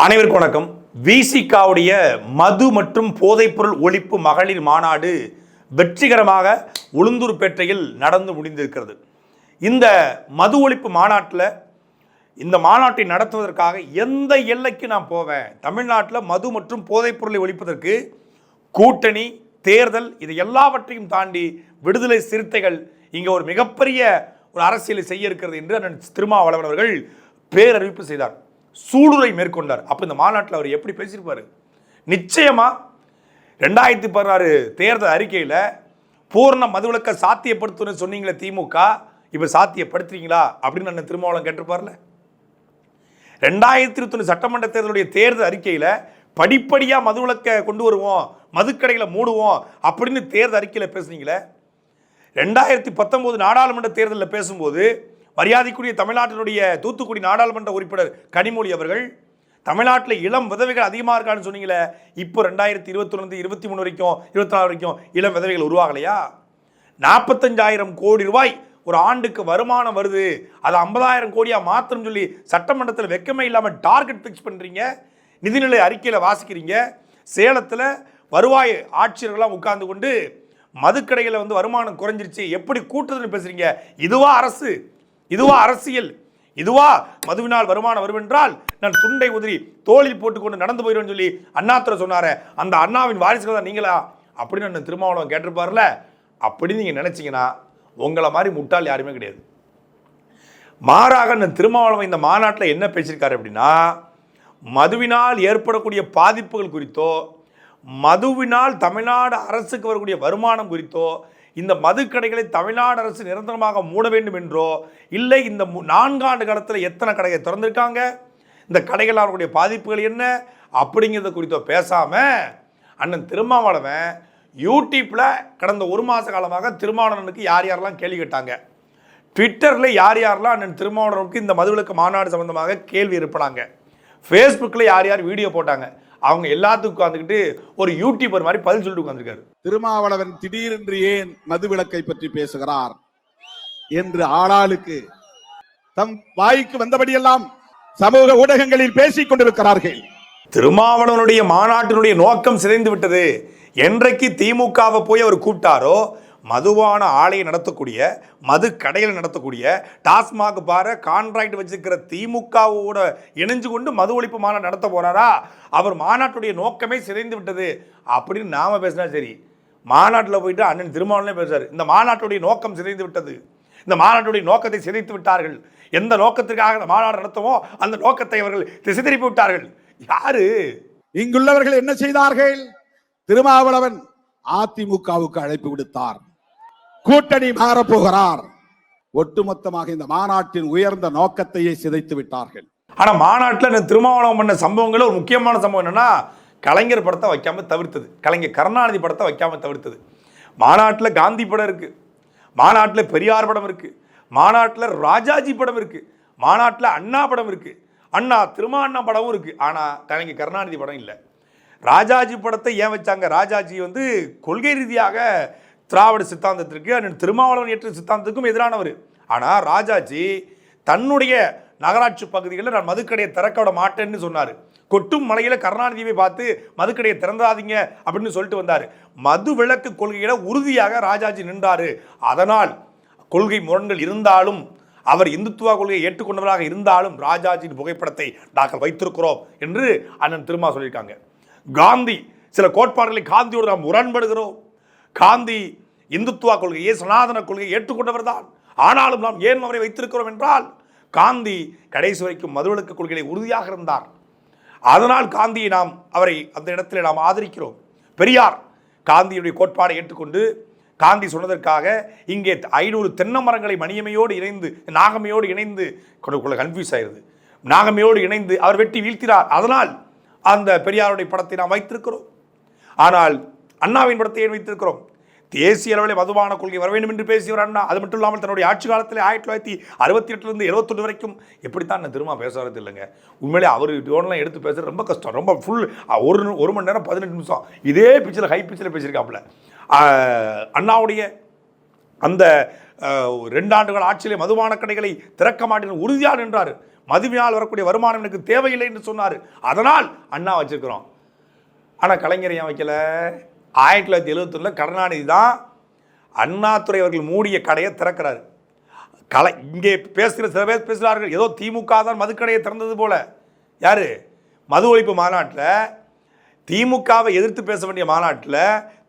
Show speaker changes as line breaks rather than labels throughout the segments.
அனைவருக்கும் வணக்கம். விசிகாவுடைய மது மற்றும் போதைப்பொருள் ஒழிப்பு மகளிர் மாநாடு வெற்றிகரமாக உளுந்தூர்பேட்டையில் நடந்து முடிந்திருக்கிறது. இந்த மது ஒழிப்பு மாநாட்டில் இந்த மாநாட்டை நடத்துவதற்காக எந்த எல்லைக்கு நான் போவேன்? தமிழ்நாட்டில் மது மற்றும் போதைப்பொருளை ஒழிப்பதற்கு கூட்டணி தேர்தல் இது எல்லாவற்றையும் தாண்டி விடுதலை சிறுத்தைகள் இங்கே ஒரு மிகப்பெரிய ஒரு அரசியலை செய்ய இருக்கிறது என்று அண்ணன் திருமாவளவன் அவர்கள் பேரறிவிப்பு செய்தார். சூளுரை மேற்கொண்டார். அப்போ இந்த மாநாட்டில் அவர் எப்படி பேசியிருப்பார்? நிச்சயமாக ரெண்டாயிரத்தி பதினாறு தேர்தல் அறிக்கையில் பூர்ண மதுவிலக்க சாத்தியப்படுத்தணும்னு சொன்னீங்களே திமுக இப்போ சாத்தியப்படுத்துறீங்களா? அப்படின்னு அண்ணன் திருமாவளம் கேட்டிருப்பார்ல. ரெண்டாயிரத்தி இருபத்தொன்று சட்டமன்ற தேர்தலுடைய தேர்தல் அறிக்கையில் படிப்படியாக மதுவிலக்க கொண்டு வருவோம் மதுக்கடைகளை மூடுவோம் அப்படின்னு தேர்தல் அறிக்கையில் பேசுனீங்களே. ரெண்டாயிரத்தி பத்தொம்போது நாடாளுமன்ற தேர்தலில் பேசும்போது மரியாதைக்குரிய தமிழ்நாட்டினுடைய தூத்துக்குடி நாடாளுமன்ற உறுப்பினர் கனிமொழி அவர்கள் தமிழ்நாட்டில் இளம் விதவைகள் அதிகமாக இருக்கான்னு சொன்னீங்களே இப்போ ரெண்டாயிரத்தி இருபத்தொன்னு இருபத்தி மூணு வரைக்கும் இருபத்தி நாலு வரைக்கும் இளம் விதவைகள் உருவாகலையா? நாற்பத்தஞ்சாயிரம் கோடி ரூபாய் ஒரு ஆண்டுக்கு வருமானம் வருது. அது ஐம்பதாயிரம் கோடியாக மாத்திரம் சொல்லி சட்டமன்றத்தில் வெக்கமே இல்லாமல் டார்கெட் ஃபிக்ஸ் பண்ணுறீங்க நிதிநிலை அறிக்கையில் வாசிக்கிறீங்க. சேலத்தில் வருவாய் ஆட்சியர்கள்லாம் உட்கார்ந்து கொண்டு மதுக்கடைகளை வந்து வருமானம் குறைஞ்சிருச்சு. எப்படி கூட்டுறதுன்னு பேசுகிறீங்க இதுவா அரசு. இதுவா அரசியல்? இதுவா மதுவினால் வருமானம் வரும் என்றால் நான் துண்டை உதிரி தோளில் போட்டுக்கொண்டு நடந்து போயிடுவேன் சொல்லி அண்ணாத்துறை சொன்னாரே. அந்த அண்ணாவின் வாரிசுகள் தான் நீங்களா? அப்படின்னு நான் திருமாவளவன் கேட்டிருப்பார்ல. அப்படின்னு நீங்கள் நினச்சிங்கன்னா உங்களை மாதிரி முட்டாள் யாருமே கிடையாது. மாறாக நான் திருமாவளவன் இந்த மாநாட்டில் என்ன பேசியிருக்காரு அப்படின்னா மதுவினால் ஏற்படக்கூடிய பாதிப்புகள் குறித்தோ மதுவினால் தமிழ்நாடு அரசுக்கு வரக்கூடிய வருமானம் குறித்தோ இந்த மதுக்கடைகளை தமிழ்நாடு அரசு நிரந்தரமாக மூட வேண்டும் என்றோ இல்லை இந்த மு- நான்காண்டு காலத்தில் எத்தனை கடையை திறந்திருக்காங்க? இந்த கடைகள் அவர்களுடைய பாதிப்புகள் என்ன? அப்படிங்கிறத குறித்தோ பேசாமல் அண்ணன் திருமாவளவன் யூடியூப்பில் கடந்த ஒரு மாத காலமாக திருமாவளவனுக்கு யார் யாரெல்லாம் கேள்வி கேட்டாங்க? ட்விட்டரில் யார் யாரெல்லாம் அண்ணன் திருமாவளவனுக்கு இந்த மதுவிலக்கு மாநாடு சம்பந்தமாக கேள்வி எழுப்பினாங்க? ஃபேஸ்புக்கில் யார் யார் வீடியோ போட்டாங்க? அவங்க எல்லாத்துக்கும் உட்காந்துக்கிட்டு ஒரு யூடியூபர் மாதிரி பதில் சொல்லிட்டு உட்காந்துருக்காரு
திருமாவளவன் திடீரென்று ஏன் மதுவிலக்கை பற்றி பேசுகிறார்? என்று ஆளாளுக்கு தம் வாய்க்கு வந்தபடியெல்லாம் சமூக ஊடகங்களில் பேசிக் கொண்டிருக்கிறார்கள்.
திருமாவளவனுடைய மாநாட்டினுடைய நோக்கம் சிதைந்து விட்டது என்றைக்கு திமுகவை போய் அவர் கூப்பிட்டாரோ மதுவான ஆலையை நடத்தக்கூடிய மது கடையில் நடத்தக்கூடிய டாஸ்மாக் பார கான்ட்ராக்ட் வச்சிருக்கிற திமுகவோட இணைஞ்சு கொண்டு மது ஒழிப்பு மாநாடு நடத்த போகிறாரா அவர் மாநாட்டுடைய நோக்கமே சிதைந்து விட்டது. அப்படின்னு நாம பேசினா சரி. மாநாட்டில் போயிட்டு அண்ணன் திருமாவளவனே பேசுகிறார் இந்த மாநாட்டுடைய நோக்கம் சிதைந்து விட்டது. இந்த மாநாட்டுடைய நோக்கத்தை சிதைத்து விட்டார்கள். எந்த நோக்கத்திற்காக இந்த மாநாடு நடத்தவோ அந்த நோக்கத்தை அவர்கள் திசை திருப்பி விட்டார்கள். யாரு?
இங்குள்ளவர்கள் என்ன செய்தார்கள்? திருமாவளவன் அதிமுகவுக்கு அழைப்பு விடுத்தார். கூட்டணி மாறப்போகிறார். ஒட்டுமொத்தமாக இந்த மாநாட்டின் உயர்ந்த நோக்கத்தையே சிதைத்து விட்டார்கள்.
ஆனா மாநாட்டில் நான் திருமாவளவன் பண்ண சம்பவங்கள் ஒரு முக்கியமான சம்பவம் என்னன்னா கலைஞர் படத்தை வைக்காம தவிர்த்தது. கலைஞர் கருணாநிதி படத்தை வைக்காம தவிர்த்தது. மாநாட்டில் காந்தி படம் இருக்கு. மாநாட்டில் பெரியார் படம் இருக்கு. மாநாட்டில் ராஜாஜி படம் இருக்கு. மாநாட்டில் அண்ணா படம் இருக்கு. அண்ணா திருமா அண்ணா படமும் இருக்கு. ஆனா கலைஞர் கருணாநிதி படம் இல்லை. ராஜாஜி படத்தை ஏன் வச்சாங்க? ராஜாஜி வந்து கொள்கை ரீதியாக திராவிட சித்தாந்தத்திற்கு அண்ணன் திருமாவளவன் ஏற்ற சித்தாந்தத்துக்கும் எதிரானவர். ஆனால் ராஜாஜி தன்னுடைய நகராட்சி பகுதிகளில் நான் மதுக்கடையை திறக்க விட மாட்டேன்னு சொன்னார். கொட்டும் மலையில் கருணாநிதியை பார்த்து மதுக்கடையை திறந்தாதீங்க அப்படின்னு சொல்லிட்டு வந்தார். மது விளக்கு கொள்கையில உறுதியாக ராஜாஜி நின்றார். அதனால் கொள்கை முரண்கள் இருந்தாலும் அவர் இந்துத்துவ கொள்கையை ஏற்றுக்கொண்டவராக இருந்தாலும் ராஜாஜியின் புகைப்படத்தை நாங்கள் வைத்திருக்கிறோம் என்று அண்ணன் திருமா சொல்லியிருக்காங்க. காந்தி சில கோட்பாடுகளை காந்தியோடு நாம் முரண்படுகிறோம். காந்தி இந்துத்துவா கொள்கையை சனாதன கொள்கையை ஏற்றுக்கொண்டவர் தான். ஆனாலும் நாம் ஏன் அவரை வைத்திருக்கிறோம் என்றால் காந்தி கடைசி வரைக்கும் மதுவிலக்கு கொள்கையை உறுதியாக இருந்தார். அதனால் காந்தியை நாம் அவரை அந்த இடத்தில் நாம் ஆதரிக்கிறோம். பெரியார் காந்தியுடைய கோட்பாடை ஏற்றுக்கொண்டு காந்தி சொன்னதற்காக இங்கே ஐநூறு தென்னை மரங்களை மணியமையோடு இணைந்து நாகமையோடு இணைந்து கொள்ள கன்ஃபியூஸ் ஆயிருது. நாகமையோடு இணைந்து அவர் வெட்டி வீழ்த்தினார். அதனால் அந்த பெரியாருடைய படத்தை நாம் வைத்திருக்கிறோம். ஆனால் அண்ணாவின் படத்தை ஏன் வைத்திருக்கிறோம்? தேசிய அளவில் மதுபான கொள்கை வர வேண்டும் என்று பேசியவர் அண்ணா. அது மட்டும் இல்லாமல் தன்னுடைய ஆட்சி காலத்தில் ஆயிரத்தி தொள்ளாயிரத்தி அறுபத்தி எட்டுலேருந்து எழுபத்தொன்று வரைக்கும் எப்படித்தான் நான் திரும்ப பேசுறது இல்லைங்க. உண்மையிலே அவர் டோன்லாம் எடுத்து பேசுறது ரொம்ப கஷ்டம். ரொம்ப ஃபுல் ஒரு ஒரு மணி நேரம் பதினெட்டு நிமிஷம். இதே பிச்சில் ஹை பிச்சில் பேசியிருக்காப்புல. அண்ணாவுடைய அந்த அஹ், ரெண்டு ஆண்டுகள் ஆட்சியிலே மதுபான கடைகளை திறக்க மாட்டேன் உறுதியாக நின்றார். மதுவினால் வரக்கூடிய வருமானம் எனக்கு தேவையில்லை என்று சொன்னார். அதனால் அண்ணா வச்சுருக்கிறோம். ஆனால் கலைஞர் ஏன் வைக்கல? ஆயிரத்தி தொள்ளாயிரத்தி எழுபத்தொன்னில் கருணாநிதி தான் அண்ணாதுரை அவர்கள் மூடிய கடையை திறக்கிறார். கலை இங்கே பேசுகிற சில பேர் பேசுகிறார்கள். ஏதோ திமுக தான் மதுக்கடையை திறந்தது போல. யார்? மது ஒழிப்பு மாநாட்டில் திமுகவை எதிர்த்து பேச வேண்டிய மாநாட்டில்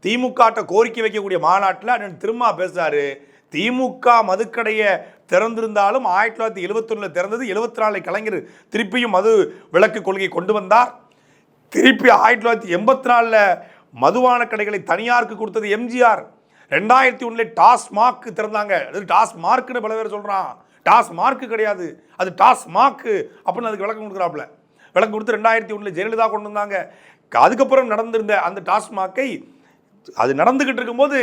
திமுகட்ட கோரிக்கை வைக்கக்கூடிய மாநாட்டில் அண்ணன் திருமா பேசுகிறாரு திமுக மதுக்கடையை திறந்திருந்தாலும் ஆயிரத்தி தொள்ளாயிரத்தி எழுபத்தொன்னில் திறந்தது. எழுபத்தி நாலு கலைஞர் திருப்பியும் மது விலக்கு கொள்கை கொண்டு வந்தார். திருப்பி ஆயிரத்தி தொள்ளாயிரத்தி எண்பத்தி நாலில் மதுவான கடைகளை தனியாருக்கு கொடுத்தது எம்ஜிஆர். ரெண்டாயிரத்தி ஒன்றில் டாஸ் மார்க் திறந்தாங்க. அது டாஸ் மார்க்குன்னு பல பேர் சொல்கிறான் டாஸ் மார்க்கு கிடையாது. அது டாஸ் மார்க்கு அப்படின்னு அதுக்கு விளக்கம் கொடுக்குறாப்புல. விளக்கம் கொடுத்து ரெண்டாயிரத்தி ஒன்றில் ஜெயலலிதா கொண்டு வந்தாங்க. அதுக்கப்புறம் நடந்திருந்த அந்த டாஸ்மாகை அது நடந்துக்கிட்டு இருக்கும்போது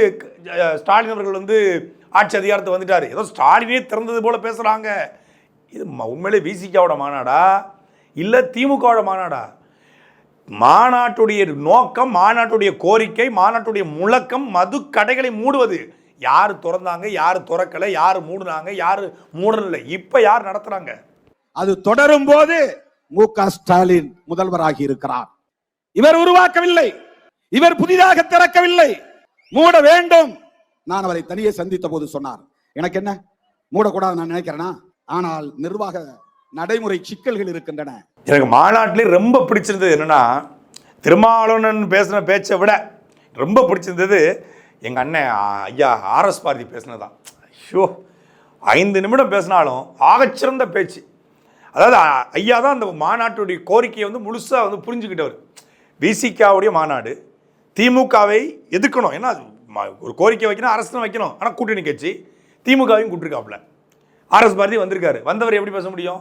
ஸ்டாலின் அவர்கள் வந்து ஆட்சி அதிகாரத்தை வந்துட்டார். ஏதோ ஸ்டாலினே திறந்தது போல பேசுகிறாங்க இது உண்மையிலே விசிகாவோட மாநாடா? இல்லை திமுகவோட மாநாடா? மாநாட்டுடைய நோக்கம் மாநாட்டுடைய கோரிக்கை மாநாட்டுடைய முழக்கம் மது கடைகளை மூடுவது. யார் திறந்தாங்க யார் திறக்கலை யார் மூடினாங்க யார் மூடல இப்போ யார் நடத்துறாங்க?
அது தொடரும் போது மு க ஸ்டாலின் முதல்வராகி இருக்கிறார். இவர் உருவாக்கவில்லை. இவர் புதிதாக திறக்கவில்லை. மூட வேண்டும். நான் அவரை தனியே சந்தித்த போது சொன்னார். எனக்கு என்ன? மூடக்கூடாது நான் நினைக்கிறேனா? ஆனால் நிர்வாக நடைமுறை சிக்கல்கள் இருக்கின்றன.
எனக்கு மாநாட்டிலே ரொம்ப பிடிச்சிருந்தது என்னன்னா திருமாவளவன் பேசின பேச்சை விட ரொம்ப பிடிச்சிருந்தது எங்கள் அண்ணன் ஐயா ஆர்எஸ் பாரதி பேசினதான் ஐயோ ஐந்து நிமிடம் பேசினாலும் ஆகச்சிறந்த பேச்சு. அதாவது ஐயா தான் அந்த மாநாட்டுடைய கோரிக்கையை வந்து முழுசாக வந்து புரிஞ்சுக்கிட்டவர். விசிகாவுடைய மாநாடு திமுகவை எதிர்க்கணும். ஏன்னா அது ஒரு கோரிக்கை வைக்கணும் அரசு தான் வைக்கணும். ஆனால் கூட்டணி கட்சி திமுகவையும் கூட்டிருக்காப்புல. ஆர்எஸ் பாரதி வந்திருக்காரு. வந்தவர் எப்படி பேச முடியும்?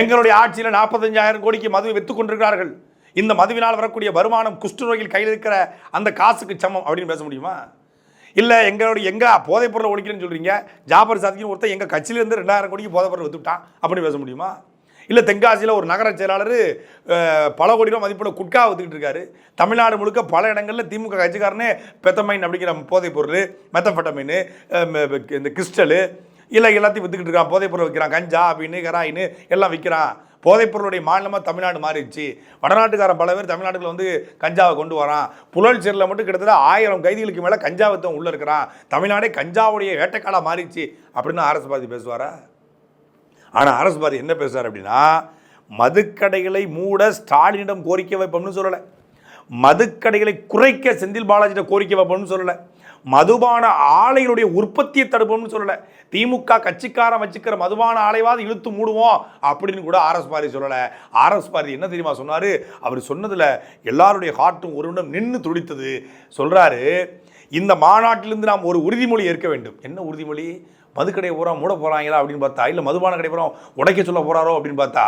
எங்களுடைய ஆட்சியில் நாற்பத்தஞ்சாயிரம் கோடிக்கு மதுவை விற்று கொண்டிருக்கிறார்கள். இந்த மதுவினால் வரக்கூடிய வருமானம் குஷ்டரோகியில் கையில் இருக்கிற அந்த காசுக்கு சமம் அப்படின்னு பேச முடியுமா? இல்லை எங்களுடைய எங்கே போதைப்பொருளை ஒழிக்கணும்னு சொல்கிறீங்க ஜாபர் சாதிக்கு ஒருத்தர் எங்கள் கட்சியிலேருந்து ரெண்டாயிரம் கோடிக்கு போதைப்பொருள் வித்துட்டான் அப்படின்னு பேச முடியுமா? இல்லை தென்காசியில் ஒரு நகர செயலாளர் பல கோடி ரூபா மதிப்புள்ள குட்கா வித்துக்கிட்டு இருக்காரு. தமிழ்நாடு முழுக்க பல இடங்களில் திமுக கட்சிக்காரனே பெத்தமைன் அப்படிங்கிற போதைப் பொருள் மெத்தஃபெட்டமைன் இந்த கிறிஸ்டலு இல்லை எல்லாத்தையும் வித்துக்கிட்டு இருக்கான். போதைப்பொருள் விற்கிறான். கஞ்சா அப்படின்னு கராயின்னு எல்லாம் விற்கிறான். போதைப்பொருளுடைய மாநிலமாக தமிழ்நாடு மாறிடுச்சு. வடநாட்டுக்காரன் பல பேர் தமிழ்நாட்டில் வந்து கஞ்சாவை கொண்டு வரான். புழல் சீரில் மட்டும் கிட்டத்தட்ட ஆயிரம் கைதிகளுக்கு மேலே கஞ்சாவத்தம் உள்ளே இருக்கிறான். தமிழ்நாடே கஞ்சாவுடைய வேட்டைக்காலாக மாறிடுச்சு அப்படின்னு அரசு பாதி பேசுவாரா? ஆனால் அரசு பாதி என்ன பேசுவார் அப்படின்னா மதுக்கடைகளை மூட ஸ்டாலினிடம் கோரிக்கை வைப்போம்னு சொல்லலை. மதுக்கடைகளை குறைக்க செந்தில் பாலாஜியிடம் கோரிக்கை வைப்போம்னு சொல்லலை. மதுபான ஆலைகளுடைய உற்பத்தியை தடுப்போம்னு சொல்லலை. திமுக கட்சிக்காரன் வச்சுக்கிற மதுபான ஆலைவாது இழுத்து மூடுவோம் அப்படின்னு கூட ஆர்எஸ் பாரதி சொல்லலை. ஆர்எஸ் பாரதி என்ன தெரியுமா சொன்னார்? அவர் சொன்னதில் எல்லாருடைய ஹார்ட்டும் ஒரு நிமிடம் நின்று துடித்தது. சொல்கிறாரு இந்த மாநாட்டிலிருந்து நாம் ஒரு உறுதிமொழி ஏற்க வேண்டும். என்ன உறுதிமொழி? மதுக்கடையை பூரா மூட போகிறாங்களா அப்படின்னு பார்த்தா இல்லை மதுபான கடை பூரா உடைக்க சொல்ல போகிறாரோ அப்படின்னு பார்த்தா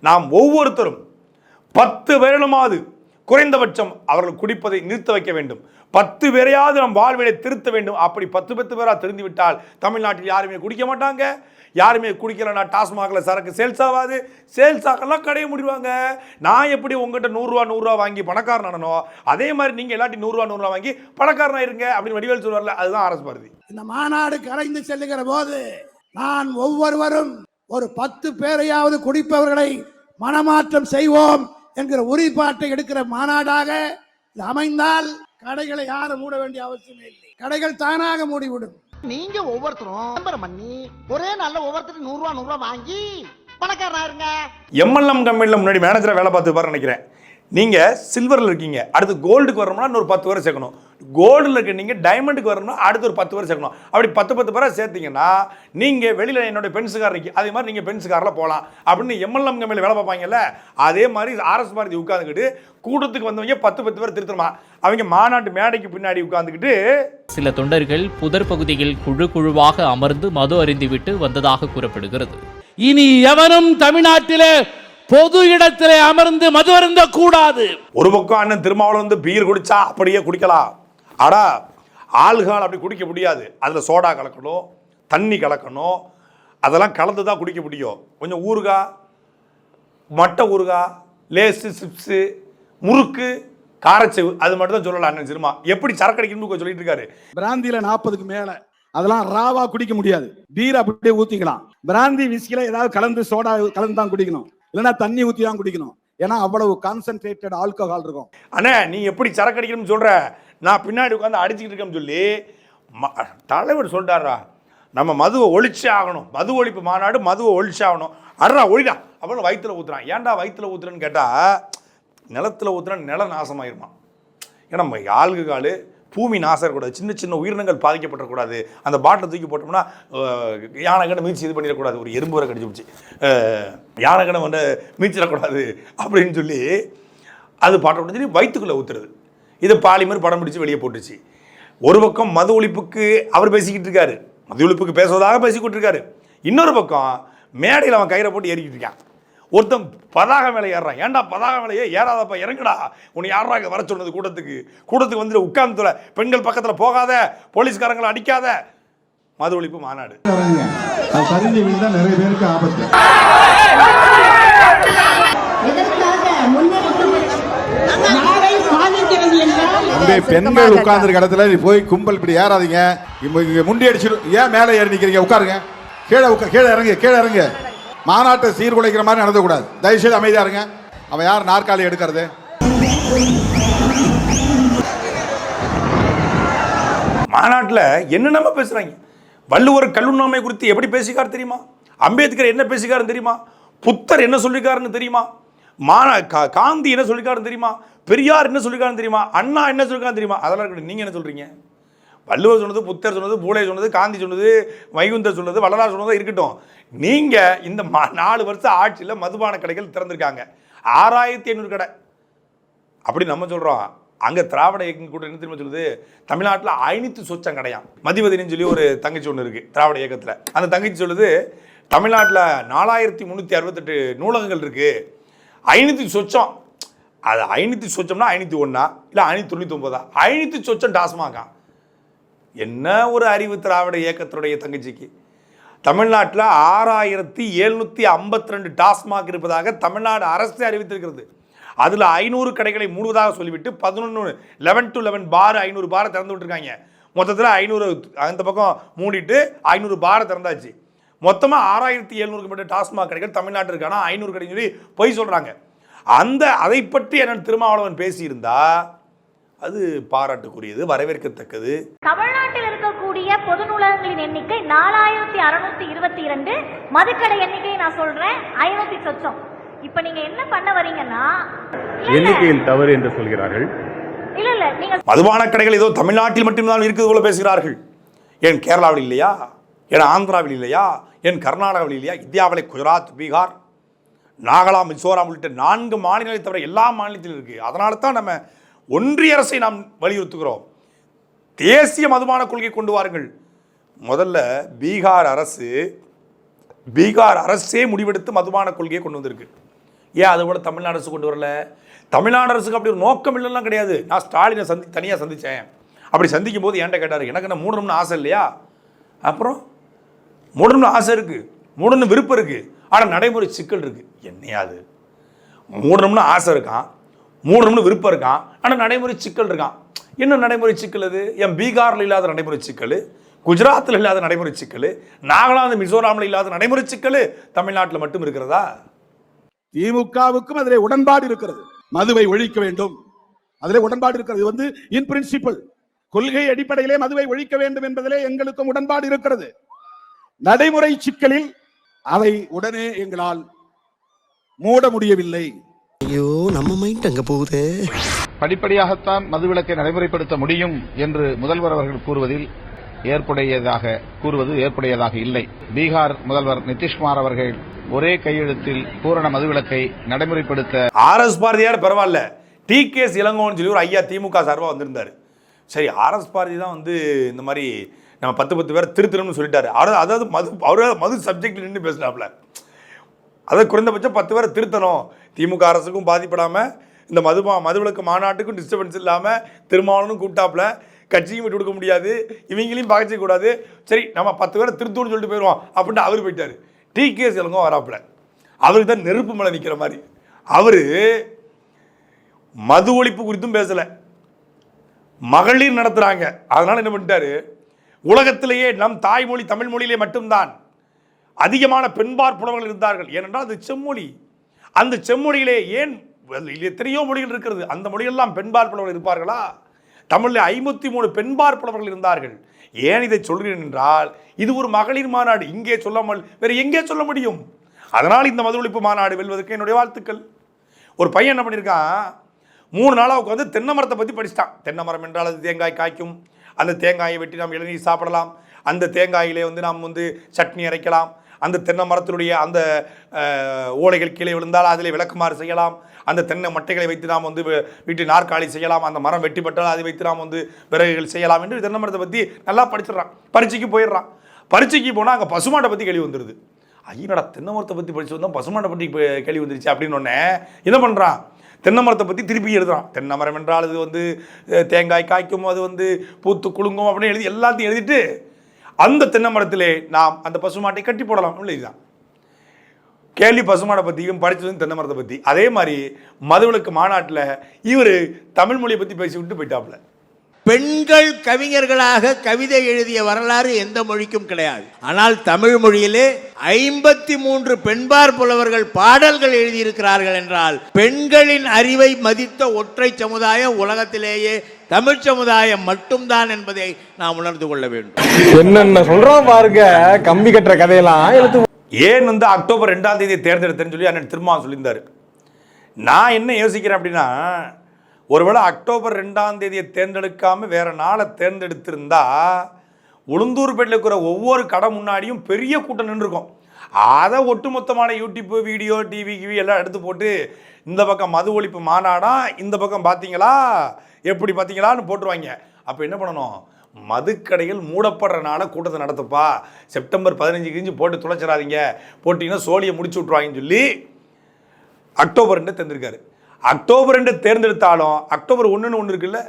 நாம் ஒவ்வொருத்தரும் பத்து வருடமாவது குறைந்தபட்சம் அவர்கள் குடிப்பதை நிறுத்த வைக்க வேண்டும். பத்து பேரையாவது நம் வாழ்விலை திருத்த வேண்டும். அப்படி பத்து பத்து பேராக திருந்து விட்டால் தமிழ்நாட்டில் யாருமே குடிக்க மாட்டாங்க. யாருமே குடிக்கலன்னா டாஸ்மாகில் சரக்கு சேல்ஸ் ஆகாது. சேல்ஸ் ஆகலாம் கடையை முடிவாங்க நான் எப்படி உங்கள்கிட்ட நூறுரூவா நூறுரூவா வாங்கி பணக்காரன் ஆனோ அதே மாதிரி நீங்கள் எல்லாத்தையும் நூறுரூவா நூறுரூவா வாங்கி பணக்காரனாக இருங்க அப்படின்னு வடிவேல் சொல்வார்ல அதுதான் அரசு பாரதி.
இந்த மாநாடு கலைந்து செல்லுகிற போது நான் ஒவ்வொருவரும் ஒரு பத்து பேரையாவது குடிப்பவர்களை மனமாற்றம் செய்வோம் என்கிற உறுதிப்பாட்டை எடுக்கிற மாநாடாக அமைந்தால் கடைகளை யாரும் மூட வேண்டிய அவசியம் இல்லை. கடைகள் தானாக மூடிவிடும்.
நீங்க ஒவ்வொருத்தரும் பண்ணி ஒரே நாள்ல ஒவ்வொருத்தரும் நூறு ரூபா நூறு ரூபா வாங்கி பணக்காரனா இருங்க
எம்எல்எம் கம்பெனியில் முன்னாடி மேனேஜராக வேலை பார்த்து பாரு நினைக்கிறேன் நீங்கள் சில்வரில் இருக்கீங்க. அடுத்து கோல்டுக்கு வரணும்னா இன்னொரு பத்து பேரை சேர்க்கணும். கோல்டில் இருக்க நீங்கள் டைமண்டுக்கு வரணும்னா அடுத்து ஒரு பத்து பேரை சேர்க்கணும். அப்படி பத்து பத்து பேரை சேர்த்தீங்கன்னா நீங்கள் வெளியில் என்னோட பென்ஸுக்கார் இருக்கு அதே மாதிரி நீங்கள் பென்ஸுக்காரில் போகலாம் அப்படின்னு எம்எல்எம் கம்பெனியில் வேலை பார்ப்பாங்கல்ல அதே மாதிரி ஆர்எஸ் பாரதி உட்காந்துக்கிட்டு கூட்டத்துக்கு வந்தவங்க பத்து பத்து பேர் திருத்தணுமா? அவங்க மாநாட்டு மேடைக்கு பின்னாடி உட்காந்துக்கிட்டு
சில தொண்டர்கள் புதர் பகுதியில் குழு குழுவாக அமர்ந்து மது அருந்திவிட்டு வந்ததாக கூறப்படுகிறது.
இனி எவனும் தமிழ்நாட்டிலே பொது இடத்திலே அமர்ந்து மது அருந்த கூடாது
ஒரு பக்கம் அண்ணன் திருமாவளவன் வந்து பீர் குடிச்சா அப்படியே குடிக்கலாம். ஆடா ஆள்கால் அப்படி குடிக்க முடியாது. அதில் சோடா கலக்கணும் தண்ணி கலக்கணும் அதெல்லாம் கலந்து தான் குடிக்க முடியும். கொஞ்சம் ஊறுகாய் மட்டை ஊறுகாய் லேஸு சிப்ஸு முறுக்கு காரச்செவு அது மட்டும் தான் சொல்லலாம் அண்ணன் சினிமா. எப்படி சரக்கு அடிக்கணும்னு கொஞ்சம் சொல்லிட்டு இருக்காரு.
பிராந்தியில நாற்பதுக்கு மேல அதெல்லாம் ராவா குடிக்க முடியாது. பீர் அப்படியே ஊத்திக்கலாம். பிராந்தி விஸ்கில ஏதாவது கலந்து சோடா கலந்து தான் குடிக்கணும். இல்லைன்னா தண்ணி ஊத்தி தான் குடிக்கணும். ஏன்னா அவ்வளவு கான்சென்ட்ரேட்டட் ஆல்கஹால் இருக்கும்.
அண்ணே நீ எப்படி சரக்கு அடிக்கணும்னு சொல்ற? நான் பின்னாடி உட்காந்து அடிச்சுக்கிட்டு இருக்கேன்னு சொல்லி ம- தலைவர் சொல்லிட்டாரா நம்ம மதுவை ஒழிச்சே ஆகணும். மது ஒழிப்பு மாநாடு மதுவை ஒழிச்சே ஆகணும். அட்ரா ஒழிடா அப்படின்னு வயிற்றில் ஊற்றுறான் ஏன்டா வயிற்றில் ஊத்துறேன்னு கேட்டால் நிலத்தில் ஊத்துனா நில நாசமாயிருமா? ஏன்னா நம்ம ஆள்குகால் பூமி நாசக்கூடாது சின்ன சின்ன உயிரினங்கள் பாதிக்கப்படக்கூடாது. அந்த பாட்டில் தூக்கி போட்டோம்னா யானை கண்ணை மீச்சு இது பண்ணிடக்கூடாது. ஒரு எறும்பு வரை கடிச்சு போச்சு யானை கண்ணை வந்து மீச்சிடக்கூடாது அப்படின்னு சொல்லி அது பாட்டை சொல்லி வயிற்றுக்குள்ளே ஊற்றுறது இது பாலிமர் படம் பிடிச்சு வெளியே போட்டுச்சு. ஒரு பக்கம் மது ஒழிப்புக்கு அவர் பேசிக்கிட்டு இருக்காரு. மது ஒழிப்புக்கு பேசுவதாக பேசிக்கிட்டு இருக்காரு இன்னொரு பக்கம் மேடையில் அவன் கயிறை போட்டு ஏறிக்கிட்டு இருக்கான். ஒருத்தன் பதாக மேலே ஏறுறான். ஏன்டா பதாக மேலேயே ஏறாதப்பா இறங்குடா. உன்னை யாரா வர சொன்னது கூட்டத்துக்கு? கூட்டத்துக்கு வந்துட்டு உட்கார்ந்துல பெண்கள் பக்கத்தில் போகாத போலீஸ்காரங்களை அடிக்காத. மது ஒழிப்பு மாநாடு.
நிறைய பேருக்கு ஆபத்து. தம்பி, பெண்கள் உட்கார்ந்து இடத்துல நீ போய் கும்பல் இப்படி ஏறாதீங்க. இப்ப இங்க முண்டி அடிச்சிடும் ஏன் மேலே ஏறி நிக்கிறீங்க? உட்காருங்க. கீழே உட்கா கீழே இறங்கு கீழே இறங்கு. மாநாட்டை சீர்குலைக்கிற மாதிரி நடந்தக்கூடாது. தயவுசெய்து அமைதியா இருங்க. அவன் யார்? நாற்காலி எடுக்கிறது.
மாநாட்டில் என்னென்னமோ பேசுகிறாங்க வள்ளுவர் கல்லுண்ணாமை குறித்து எப்படி பேசிக்கார் தெரியுமா? அம்பேத்கர் என்ன பேசிக்காருன்னு தெரியுமா? புத்தர் என்ன சொல்லியிருக்காருன்னு தெரியுமா? மாநா கா- காந்தி என்ன சொல்லியிருக்காருன்னு தெரியுமா? பெரியார் என்ன சொல்லியிருக்காருன்னு தெரியுமா? அண்ணா என்ன சொல்லியிருக்காருன்னு தெரியுமா? அதெல்லாம் இருக்கட்டும் நீங்கள் என்ன சொல்கிறீங்க வள்ளுவர் சொன்னது புத்தர் சொன்னது பூலே சொன்னது காந்தி சொன்னது வைகுந்தர் சொன்னது வள்ளலார் சொன்னது இருக்கட்டும். நீங்கள் இந்த மா நாலு வருஷம் ஆட்சியில் மதுபான கடைகள் திறந்திருக்காங்க. ஆறாயிரத்தி ஐநூறு கடை. அப்படி நம்ம சொல்கிறோம் அங்கே திராவிட இயக்கம் கூட என்ன தெரியுமா சொல்லுது? தமிழ்நாட்டில் ஐநூற்று சொச்சம் கடையாம் மதிவதினு சொல்லி ஒரு தங்கச்சி ஒன்று இருக்குது திராவிட இயக்கத்தில். அந்த தங்கச்சி சொல்லுது தமிழ்நாட்டில் நாலாயிரத்தி முந்நூற்றி அறுபத்தெட்டு நூலகங்கள் இருக்குது ஐநூற்றி சொச்சம். அது ஐநூற்றி சொச்சம்னா ஐநூற்றி ஒன்றா இல்லை ஐநூற்றி தொண்ணூற்றி ஒம்போதா ஐநூற்றி சொச்சம் டாஸ்மாகா. என்ன ஒரு அறிவு திராவிட இயக்கத்தினுடைய தங்கச்சிக்கு? தமிழ்நாட்டில் ஆறாயிரத்தி எழுநூற்றி ஐம்பத்தி ரெண்டு டாஸ்மாக் இருப்பதாக தமிழ்நாடு அரசு அறிவித்திருக்கிறது. அதில் ஐநூறு கடைகளை மூடுவதாக சொல்லிவிட்டு பதினொன்று லெவன் டு லெவன் பார் ஐநூறு பாரை திறந்து விட்டுருக்காங்க. மொத்தத்தில் ஐநூறு அந்த பக்கம் மூடிட்டு ஐநூறு பாரை திறந்தாச்சு. மொத்தமாக ஆறாயிரத்தி எழுநூறுக்கு மேட்ட டாஸ்மாக் கடைகள் தமிழ்நாட்டில் ஆனால் ஐநூறு கடைன்னு சொல்லி பொய் சொல்கிறாங்க அந்த அதை பற்றி என்ன திருமாவளவன் பேசியிருந்தா அது பாராட்டுக்குரியது வரவேற்கத்தக்கது.
தமிழ்நாட்டில் இருக்கக்கூடிய பொது நூலகங்களின் எண்ணிக்கை நாலாயிரத்தி அறுநூத்தி இருபத்தி இரண்டு. மதுக்கடை எண்ணிக்கை நான் சொல்றேன் ஐநூத்தி சொச்சம். இப்ப நீங்க என்ன பண்ண வரீங்கன்னா.
எண்ணிக்கையில் தவறு என்று சொல்கிறார்கள்.
இல்ல இல்ல நீங்க
மதுபான கடைகள் ஏதோ தமிழ்நாட்டில் மட்டும்தான் இருக்குது போல பேசுகிறார்கள். ஏன் கேரளாவில் இல்லையா? என் ஆந்திராவில் இல்லையா? ஏன் கர்நாடகாவில் இல்லையா? இந்தியாவில் குஜராத் பீகார் நாகலா மிசோராம் உள்ளிட்ட நான்கு மாநிலங்களை தவிர எல்லா மாநிலத்திலும் இருக்குது அதனால தான் நம்ம ஒன்றிய அரசை நாம் வலியுறுத்துகிறோம். தேசிய மதுமான கொள்கை கொண்டு வாருங்கள். முதல்ல பீகார் அரசு பீகார் அரசே முடிவெடுத்து மதுமான கொள்கையை கொண்டு வந்திருக்கு. ஏன் அது கூட தமிழ்நாடு அரசு கொண்டு வரல? தமிழ்நாடு அரசுக்கு அப்படி ஒரு நோக்கம் இல்லைலாம் கிடையாது. நான் ஸ்டாலினை சந்தி தனியாக சந்தித்தேன் அப்படி சந்திக்கும் போது ஏன்ட்ட கேட்டார் எனக்கு என்ன மூடணும்னு ஆசை இல்லையா? அப்புறம் மூடணும்னு ஆசை இருக்குது மூடணும் விருப்பம் இருக்குது ஆனால் நடைமுறை சிக்கல் இருக்குது என்னையாது? மூடணும்னு ஆசை இருக்கான் மூடணும்னு விருப்பம் இருக்கான் ஆனால் நடைமுறை சிக்கல் இருக்கான். என்ன நடைமுறை சிக்கல் அது? என் பீகாரில் இல்லாத நடைமுறை சிக்கல்? குஜராத்தில் இல்லாத நடைமுறை சிக்கல்? நாகாலாந்து மிசோராமில் இல்லாத நடைமுறை சிக்கல்? தமிழ்நாட்டில் மட்டும் இருக்கிறதா?
திமுகவுக்கும் அதில் உடன்பாடு இருக்கிறது. மதுவை ஒழிக்க வேண்டும். அதில் உடன்பாடு இருக்கிறது. வந்து இன் பிரின்சிபல் கொள்கை அடிப்படையிலே மதுவை ஒழிக்க வேண்டும் என்பதிலே எங்களுக்கும் உடன்பாடு இருக்கிறது. நடைமுறை சிக்கலில் அதை உடனே எங்களால் மூட முடியவில்லை.
ஐயோ நம்ம மைண்ட் அங்க போகுதே.
படிப்படியாகத்தான் மதுவிலக்கை நடைமுறைப்படுத்த முடியும் என்று முதல்வர் அவர்கள் கூறுவதில் ஏற்புடையதாக கூறுவது ஏற்புடையதாக இல்லை. பீகார் முதல்வர் நிதிஷ்குமார் அவர்கள் ஒரே கையெழுத்தில் பூரண மதுவிலக்கை நடைமுறைப்படுத்த
ஆர்எஸ் பாரதியார் பரவாயில்ல. டி கே இளங்கோன்னு சொல்லி ஒரு ஐயா திமுக சார்பாக வந்திருந்தார். சரி ஆர்எஸ் பாரதி தான் வந்து இந்த மாதிரி நம்ம பத்து பத்து பேர் திருத்தணும்னு சொல்லிட்டாரு. அவர் அதாவது மது அவர் மது சப்ஜெக்ட் நின்று பேசினாப்ல அதை குறைந்தபட்சம் பத்து பேரை திருத்தணும். திமுக அரசுக்கும் பாதிப்படாமல் இந்த மதுமா மதுவிலக்கு மாநாட்டுக்கும் டிஸ்டர்பன்ஸ் இல்லாமல் திருமாவளவனும் கூப்பிட்டாப்புல. கட்சியும் விட்டு கொடுக்க முடியாது. இவங்களையும் பகைச்சிக்க கூடாது. சரி நம்ம பத்து பேரை திருத்தூன்னு சொல்லிட்டு போயிடுவோம் அப்படின்ட்டு அவர் போயிட்டார். டி. கே. இளங்கோ வராப்புல. அவருக்கு தான் நெருப்பு மேலே நிற்கிற மாதிரி. அவர் மது ஒழிப்பு குறித்தும் பேசலை. மகளிர் நடத்துகிறாங்க அதனால் என்ன பண்ணிட்டாரு? உலகத்திலேயே நம் தாய்மொழி தமிழ் மொழியிலே மட்டும்தான் அதிகமான பெண்பார் புலவர்கள் இருந்தார்கள். ஏனென்றால் அது செம்மொழி. அந்த செம்மொழியிலே ஏன் எத்தனையோ மொழிகள் இருக்கிறது. அந்த மொழியெல்லாம் பெண்பார் புலவர்கள் இருப்பார்களா? தமிழில் ஐம்பத்தி மூணு பெண்பார் புலவர்கள் இருந்தார்கள். ஏன் இதை சொல்கிறேன் என்றால் இது ஒரு மகளிர் மாநாடு. இங்கே சொல்லாமல் வேறு எங்கே சொல்ல முடியும்? அதனால் இந்த மது ஒழிப்பு மாநாடு வெல்வதற்கு என்னுடைய வாழ்த்துக்கள். ஒரு பையன் என்ன பண்ணியிருக்கான்? மூணு நாளாக உட்காந்து தென்னை மரத்தை பற்றி படிச்சிட்டான். தென்னை மரம் என்றால் அது தேங்காய் காய்க்கும். அந்த தேங்காயை வெட்டி நாம் இளநீர் சாப்பிடலாம். அந்த தேங்காயிலே வந்து நாம் வந்து சட்னி அரைக்கலாம். அந்த தென்னை மரத்தினுடைய அந்த ஓலைகள் கீழே விழுந்தால் அதில் விளக்குமாறு செய்யலாம். அந்த தென்னை மட்டைகளை வைத்து நாம் வந்து வீட்டு நாற்காலி செய்யலாம். அந்த மரம் வெட்டிப்பட்டால் அதை வைத்து நாம் வந்து விறகுகள் செய்யலாம் என்று தென்னை மரத்தை பற்றி நல்லா படிச்சிடுறான். பரீட்சைக்கு போயிடுறான். பரீட்சைக்கு போனால் அங்கே பசுமாட்டை பற்றி கேள்வி வந்துடுது ஐயனடா தென்னை மரத்தை பற்றி படித்து வந்தோம் பசுமாட்டை பற்றி கேள்வி வந்துருச்சு அப்படின்னு ஒன்னே என்ன பண்ணுறான் தென்னை மரத்தை பற்றி திருப்பி எழுதுகிறான் தென்னை மரம் என்றால் அது வந்து தேங்காய் காய்க்கும் அது வந்து பூத்து குலுங்கும் அப்படின்னு எழுதி எல்லாத்தையும் எழுதிட்டு அந்த தென்னை மரத்திலே நாம் அந்த பசுமாட்டை கட்டி போடலாம் எழுதிதான். கேள்வி பசுமாடை பற்றியும் படித்ததும் தென்னை மரத்தை பற்றி அதே மாதிரி மதுவிலக்கு மாநாட்டில் இவர் தமிழ் மொழியை பற்றி பேசி விட்டு போயிட்டாப்புல.
பெண்கள் கவிஞர்களாக கவிதை எழுதிய வரலாறு எந்த மொழிக்கும் கிடையாது. ஆனால் தமிழ் மொழியிலே ஐம்பத்தி மூன்று பெண்பார் புலவர்கள் பாடல்கள் எழுதியிருக்கிறார்கள் என்றால் பெண்களின் அறிவை மதித்த ஒற்றை சமுதாயம் உலகத்திலேயே தமிழ் சமுதாயம் மட்டும்தான் என்பதை நாம் உணர்ந்து கொள்ள வேண்டும்.
என்னென்ன சொல்றான் பாருங்க கம்பி கட்டுற கதையெல்லாம்
ஏன் வந்து அக்டோபர் ரெண்டாம் தேதியை தேர்ந்தெடுத்தேன்னு சொல்லி அண்ணன் திருமாவளவன் சொல்லியிருந்தார். நான் என்ன யோசிக்கிறேன் அப்படின்னா ஒருவேளை அக்டோபர் ரெண்டாம் தேதியை தேர்ந்தெடுக்காமல் வேறு நாளை தேர்ந்தெடுத்திருந்தா உளுந்தூர்பேட்டில் இருக்கிற ஒவ்வொரு கடை முன்னாடியும் பெரிய கூட்டம் நின்றுருக்கும். அதை ஒட்டுமொத்தமான யூடியூப்பு வீடியோ டிவி கிவி எல்லாம் எடுத்து போட்டு இந்த பக்கம் மது ஒழிப்பு மாநாடா இந்த பக்கம் பார்த்தீங்களா எப்படி பார்த்தீங்களான்னு போட்டுருவாங்க. அப்போ என்ன பண்ணணும்? மதுக்கடைகள் மூடப்படுறனால கூட்டத்தை நடத்துப்பா. செப்டம்பர் பதினஞ்சு கிழிஞ்சு போட்டு துளைச்சிடாதீங்க. போட்டிங்கன்னா சோழியை முடிச்சு விட்ருவாங்கன்னு சொல்லி அக்டோபர் ரெண்டு தேர்ந்தெடுக்காரு. அக்டோபர் ரெண்டு தேர்ந்தெடுத்தாலும் அக்டோபர் ஒன்றுன்னு ஒன்று இருக்குல்ல?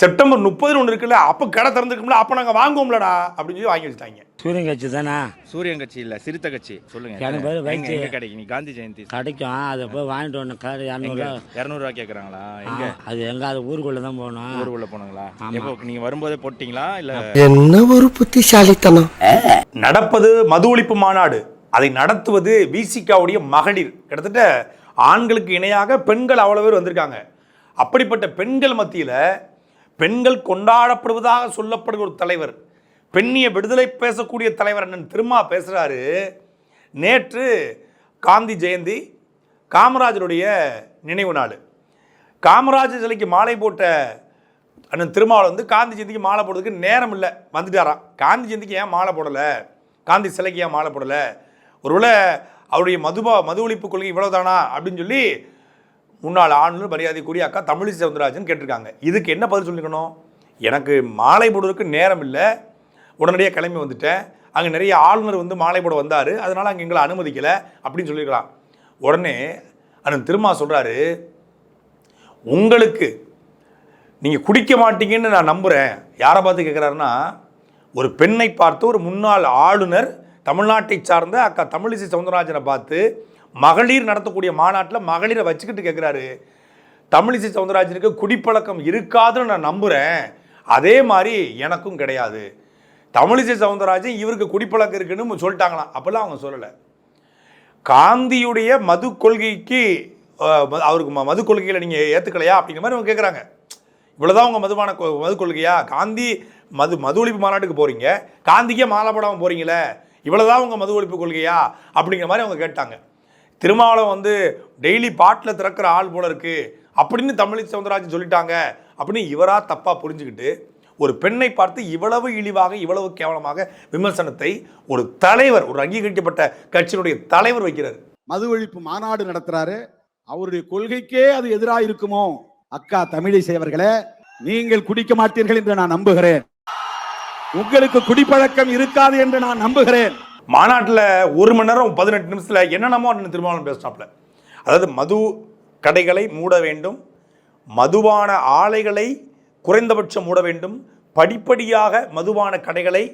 செப்டம்பர் முப்பதுன்னு ஒன்று இருக்குல்ல? அப்போ கடை திறந்துருக்கும்ல? அப்போ நாங்கள் வாங்குவோம்லடா அப்படின்னு சொல்லி வாங்கி வச்சுட்டாங்க.
சூரியன் கட்சி தானே?
சூரியன் கட்சி இல்ல சிறுத்தை கட்சி. சொல்லுங்க
எனக்கு பேரு
எங்க கிடைக்கும்? நீ காந்தி ஜெயந்தி.
கிடைக்கும். அதை போய் வாங்கிட்டு வரணும். கார் இரநூறுவா.
இரநூறுவா கேக்குறாங்களா? எங்க?
அது எங்க? அது ஊருக்குள்ள தான் போகணும்.
ஊருக்குள்ள போனாங்களா. எப்போ நீங்க வரும்போதே போட்டீங்களா? இல்ல
என்ன ஒரு புத்திசாலித்தனம்?
நடப்பது மது ஒழிப்பு மாநாடு. அதை நடத்துவது விசிகாவுடைய மகளிர். கிட்டத்தட்ட ஆண்களுக்கு இணையாக பெண்கள் அவ்வளோ பேர் வந்திருக்காங்க. அப்படிப்பட்ட பெண்கள் மத்தியில் பெண்கள் கொண்டாடப்படுவதாக சொல்லப்படுகிற ஒரு தலைவர் பெண்ணிய விடுதலை பேசக்கூடிய தலைவர் அண்ணன் திருமா பேசுகிறாரு நேற்று காந்தி ஜெயந்தி காமராஜருடைய நினைவு நாள். காமராஜர் சிலைக்கு மாலை போட்ட அண்ணன் திருமாவளவன் வந்து காந்தி ஜெயந்திக்கு மாலை போடுறதுக்கு நேரம் இல்லை வந்துட்டாராம். காந்தி ஜெயந்திக்கு ஏன் மாலை போடலை? காந்தி சிலைக்கு ஏன் மாலை போடலை? ஒருவேளை அவருடைய மதுபா மது ஒழிப்பு கொள்கை இவ்வளோதானா அப்படின்னு சொல்லி முன்னாள் ஆளுநர் மரியாதைக்குரிய அக்கா தமிழிசை சவுந்தரராஜன் கேட்டிருக்காங்க. இதுக்கு என்ன பதில் சொல்லிக்கணும் எனக்கு மாலை போடுறதுக்கு நேரம் இல்லை. உடனடியாக கிளம்பி வந்துட்டேன். அங்கே நிறைய ஆளுநர் வந்து மாலை போட வந்தார். அதனால் அங்கே எங்களை அனுமதிக்கலை அப்படின்னு சொல்லியிருக்கலாம் உடனே அண்ணன் திருமா சொல்கிறாரு உங்களுக்கு நீங்கள் குடிக்க மாட்டீங்கன்னு நான் நம்புகிறேன் யாரை பார்த்து கேட்குறாருன்னா ஒரு பெண்ணை பார்த்து ஒரு முன்னாள் ஆளுநர் தமிழ்நாட்டை சார்ந்த அக்கா தமிழிசை சவுந்தரராஜனை பார்த்து மகளிர் நடத்தக்கூடிய மாநாட்டில் மகளிரை வச்சுக்கிட்டு கேட்குறாரு தமிழிசை சவுந்தரராஜனுக்கு குடிப்பழக்கம் இருக்காதுன்னு நான் நம்புகிறேன் அதே மாதிரி எனக்கும் கிடையாது. தமிழிசை சவுந்தரராஜன் இவருக்கு குடிப்பழக்கம் இருக்குன்னு சொல்லிட்டாங்களாம். அப்போல்லாம் அவங்க சொல்லலை. காந்தியுடைய மது கொள்கைக்கு அவருக்கு ம- மது கொள்கையில் நீங்கள் ஏற்றுக்கலையா அப்படிங்கிற மாதிரி அவங்க கேட்குறாங்க இவ்வளோதான் உங்கள் மதுபான கொ- மது கொள்கையா? காந்தி மது மது ஒழிப்பு மாநாட்டுக்கு போகிறீங்க காந்திக்கே மாலை போடாமல் போகிறீங்களே இவ்வளோதான் உங்கள் மது ஒழிப்பு கொள்கையா? அப்படிங்கிற மாதிரி அவங்க கேட்டாங்க. திருமாவளம் வந்து டெய்லி பாட்டில் திறக்கிற ஆள் போல இருக்குது அப்படின்னு தமிழிசை சவுந்தரராஜன் சொல்லிட்டாங்க. அப்படின்னு இவராக தப்பாக புரிஞ்சுக்கிட்டு ஒரு பெண்ணை பார்த்து இவ்வளவு இழிவாக இவ்வளவு கேவலமாக விமர்சனத்தை ஒரு தலைவர் ஒரு அங்கீகரிக்கப்பட்ட கட்சியினுடைய தலைவர் வைக்கிறார்.
மது ஒழிப்பு மாநாடு நடத்துறாரு. அவருடைய கொள்கைக்கே அது எதிராக இருக்குமோ அக்கா தமிழிசை அவர்களே நீங்கள் குடிக்க மாட்டீர்கள் என்று நான் நம்புகிறேன். உங்களுக்கு குடிப்பழக்கம் இருக்காது என்று நான் நம்புகிறேன்.
மாநாட்டில் ஒரு மணி நேரம் பதினெட்டு நிமிஷத்தில் என்னென்னமோ திருமாவளவன் பேசினாப்ல அதாவது மது கடைகளை மூட வேண்டும் மதுபான ஆலைகளை குறைந்தபட்சம் மூட வேண்டும் படிப்படியாக மதுபான கடைகளை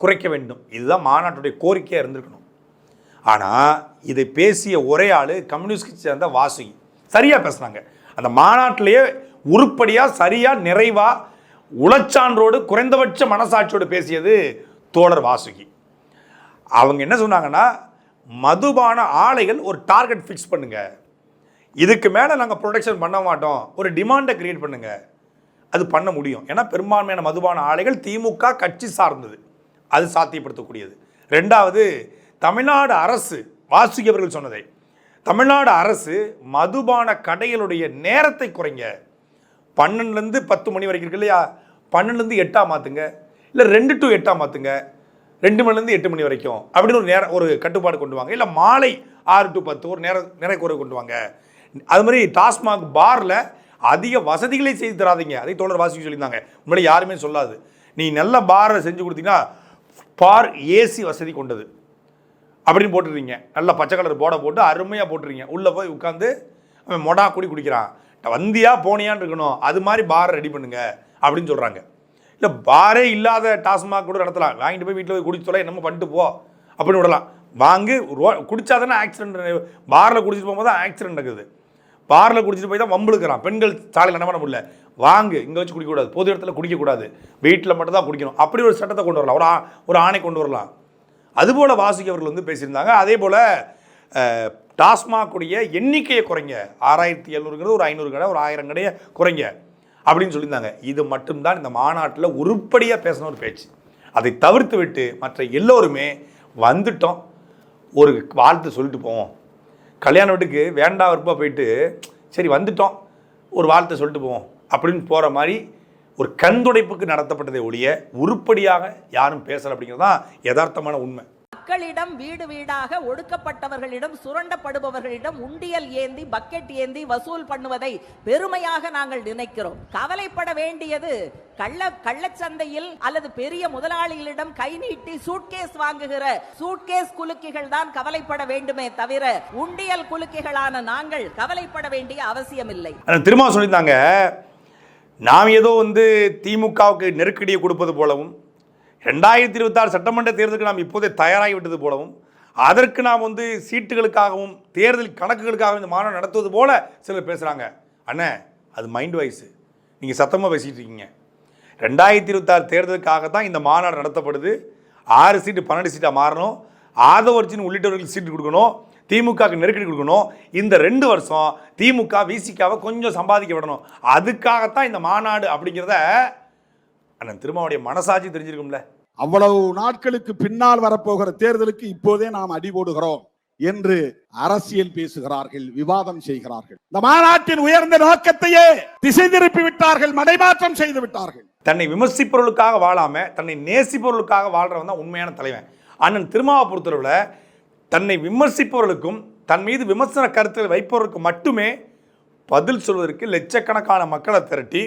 குறைக்க வேண்டும். இதுதான் மாநாட்டுடைய கோரிக்கையாக இருந்திருக்கணும். ஆனால் இதை பேசிய ஒரே ஆள் கம்யூனிஸ்ட் கட்சி சேர்ந்த வாசுகி. சரியாக பேசுனாங்க அந்த மாநாட்டிலேயே உருப்படியாக சரியாக நிறைவாக உளச்சான்றோடு குறைந்தபட்ச மனசாட்சியோடு பேசியது தோழர் வாசுகி. அவங்க என்ன சொன்னாங்கன்னா மதுபான ஆலைகள் ஒரு டார்கெட் ஃபிக்ஸ் பண்ணுங்க. இதுக்கு மேலே நாங்கள் ப்ரொடக்ஷன் பண்ண மாட்டோம். ஒரு டிமாண்டை கிரியேட் பண்ணுங்க. அது பண்ண முடியும். ஏன்னா பெரும்பான்மையான மதுபான ஆலைகள் திமுக கட்சி சார்ந்தது. அது சாத்தியப்படுத்தக்கூடியது. ரெண்டாவது தமிழ்நாடு அரசு வாசுகி அவர்கள் சொன்னதை தமிழ்நாடு அரசு மதுபான கடைகளுடைய நேரத்தை குறைங்க. பன்னெண்டுலேருந்து பத்து மணி வரைக்கும் இருக்கு இல்லையா? பன்னெண்டுலேருந்து எட்டாக மாற்றுங்க இல்லை ரெண்டு டு எட்டாக மாற்றுங்க ரெண்டு மணிலேருந்து எட்டு மணி வரைக்கும். அப்படின்னு ஒரு நேரம் ஒரு கட்டுப்பாடு கொண்டு வாங்க. இல்லை மாலை ஆறு டு பத்து ஒரு நேரம் நிறை கொண்டு வாங்க. அது மாதிரி டாஸ்மாக் பாரில் அதிக வசதிகளை செய்து தராதீங்க. அதை தோழர் வாசிக்க சொல்லியிருந்தாங்க. உண்மையில யாருமே சொல்லாது. நீ நல்ல பாரை செஞ்சு கொடுத்தீங்கன்னா பார் ஏசி வசதி கொண்டது. அப்படின்னு போட்டுருக்கீங்க நல்ல பச்சை கலர் போர்டை போட்டு அருமையாக போட்டுருக்கீங்க உள்ளே போய் உட்காந்து அவன் மொடா குடி குடிக்கிறான். வந்தியா போனியான்னு இருக்கணும். அது மாதிரி பார் ரெடி பண்ணுங்க அப்படின்னு சொல்கிறாங்க இல்லை பாரே இல்லாத டாஸ்மாக் கூட நடத்தலாம். வாங்கிட்டு போய் வீட்டில் போய் குடிச்சு என்னமோ பண்ணிட்டு போ அப்படின்னு விடலாம். வாங்கு ரோ குடிச்சாதானே ஆக்சிடென்ட் பாரில் குடிச்சிட்டு போகும்போது தான் ஆக்சிடென்ட் நடக்குது. பாரில் குடிச்சிட்டு போய் தான் வம்புழுக்கிறான் பெண்கள் சாலையில் என்ன பண்ண முடியல? வாங்கு இங்கே வச்சு குடிக்கக்கூடாது. பொது இடத்துல குடிக்கக்கூடாது. வீட்டில் மட்டும் தான் குடிக்கணும். அப்படி ஒரு சட்டத்தை கொண்டு வரலாம். ஒரு ஒரு ஆணை கொண்டு வரலாம். அதுபோல் வாசிக்கவர்கள் வந்து பேசியிருந்தாங்க. அதே போல் டாஸ்மாகுடைய எண்ணிக்கையை குறைங்க. ஆறாயிரத்தி எழுநூறுங்கிறது ஒரு ஐநூறு கடை ஒரு ஆயிரம் கடையை குறைங்க. அப்படின்னு சொல்லியிருந்தாங்க. இது மட்டும்தான் இந்த மாநாட்டில் உருப்படியாக பேசின ஒரு பேச்சு. அதை தவிர்த்து விட்டு மற்ற எல்லோருமே வந்துட்டோம். ஒரு வாழ்த்து சொல்லிட்டு போவோம். கல்யாண வீட்டுக்கு வேண்டா விருப்பா போயிட்டு சரி வந்துட்டோம். ஒரு வாழ்த்தை சொல்லிட்டு போவோம். அப்படின்னு போகிற மாதிரி ஒரு கண்துடைப்புக்கு நடத்தப்பட்டதை ஒழிய உருப்படியாக யாரும் பேசலை அப்படிங்கிறது தான் யதார்த்தமான உண்மை.
மக்களிடம் வீடு வீடாக ஒடுக்கப்பட்டவர்களிடம் சுரண்டப்படுபவர்களிடம் உண்டியல் ஏந்தி பக்கெட் ஏந்தி வசூல் பண்ணுவதை பெருமையாக நாங்கள் நினைக்கிறோம். கவலைப்பட வேண்டியது கள்ள கள்ளச்சந்தையில் அல்லது பெரிய முதலாளிகளிடம் கை நீட்டி சூட்கேஸ் வாங்குகிற சூட்கேஸ் குலுக்கிகள் தான் கவலைப்பட வேண்டுமே தவிர உண்டியல் குலுக்கிகளான நாங்கள் கவலைப்பட வேண்டிய அவசியமில்லை.
இல்லை திரும்ப சொல்லியிருந்தாங்க நாம் ஏதோ வந்து திமுகவுக்கு நெருக்கடியை கொடுப்பது போலவும் ரெண்டாயிரத்தி இருபத்தாறு சட்டமன்ற தேர்தலுக்கு நாம் இப்போதே தயாராகி விட்டது போலவும் அதற்கு நாம் வந்து சீட்டுகளுக்காகவும் தேர்தல் கணக்குகளுக்காகவும் இந்த மாநாடு நடத்துவது போல சிலர் பேசுகிறாங்க அண்ணே அது மைண்ட் வைஸு நீங்கள் சத்தமாக பேசிகிட்டு இருக்கீங்க. ரெண்டாயிரத்தி இருபத்தாறு தேர்தலுக்காக தான் இந்த மாநாடு நடத்தப்படுது. ஆறு சீட்டு பன்னெண்டு சீட்டாக மாறணும். ஆதவர்ஜின் உள்ளிட்டவர்களுக்கு சீட்டு கொடுக்கணும். திமுகவுக்கு நெருக்கடி கொடுக்கணும். இந்த ரெண்டு வருஷம் திமுக விசிகாவை கொஞ்சம் சம்பாதிக்க விடணும். அதுக்காகத்தான் இந்த மாநாடு அப்படிங்கிறத அண்ணன் திருமாவுடைய மனசாட்சி தெரிஞ்சிருக்கும்ல?
அவ்வளவு நாட்களுக்கு பின்னால் வரப்போகிற தேர்தலுக்கு இப்போதே நாம் அடி போடுகிறோம் என்று அரசியல் பேசுகிறார்கள் விவாதம் செய்கிறார்கள். இந்த மாநாட்டின் உயர்ந்த நோக்கத்தையே திசை திருப்பி விட்டார்கள் மடைமாற்றம் செய்து விட்டார்கள்.
தன்னை விமர்சிப்பவர்களுக்காக வாழாம தன்னை நேசிப்பவர்களுக்காக வாழ்றவன் தான் உண்மையான தலைவன். அண்ணன் திருமாவை பொறுத்தளவில் தன்னை விமர்சிப்பவர்களுக்கும் தன் மீது விமர்சன கருத்துக்களை வைப்பவர்களுக்கு மட்டுமே பதில் சொல்வதற்கு லட்சக்கணக்கான மக்களை திரட்டி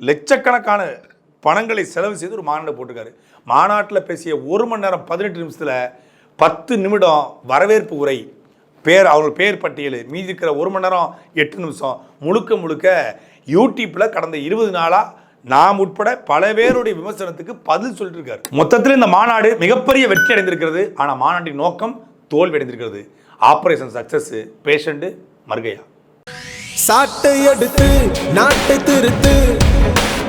லட்சக்கணக்கான பணங்களை செலவு செய்து ஒரு மாநாடு போட்டிருக்காரு. மாநாட்டில் பேசிய ஒரு மணி நேரம் பதினெட்டு நிமிஷத்தில் பத்து நிமிடம் வரவேற்பு உரை. பேர் அவங்க பேர் பட்டியல். மீதி இருக்கிற ஒரு மணி நேரம் எட்டு நிமிஷம். முழுக்க முழுக்க யூடியூப்பில் கடந்த இருபது நாளாக நாம் உட்பட பல பேருடைய விமர்சனத்துக்கு பதில் சொல்லிட்டு மொத்தத்தில் இந்த மாநாடு மிகப்பெரிய வெற்றி அடைந்திருக்கிறது. ஆனால் மாநாட்டின் நோக்கம் தோல்வி அடைந்திருக்கிறது. ஆபரேஷன் சக்சஸ் பேஷண்ட்டு மர்கையா.
சாட்டை எடுத்து நாட்டை திருத்து.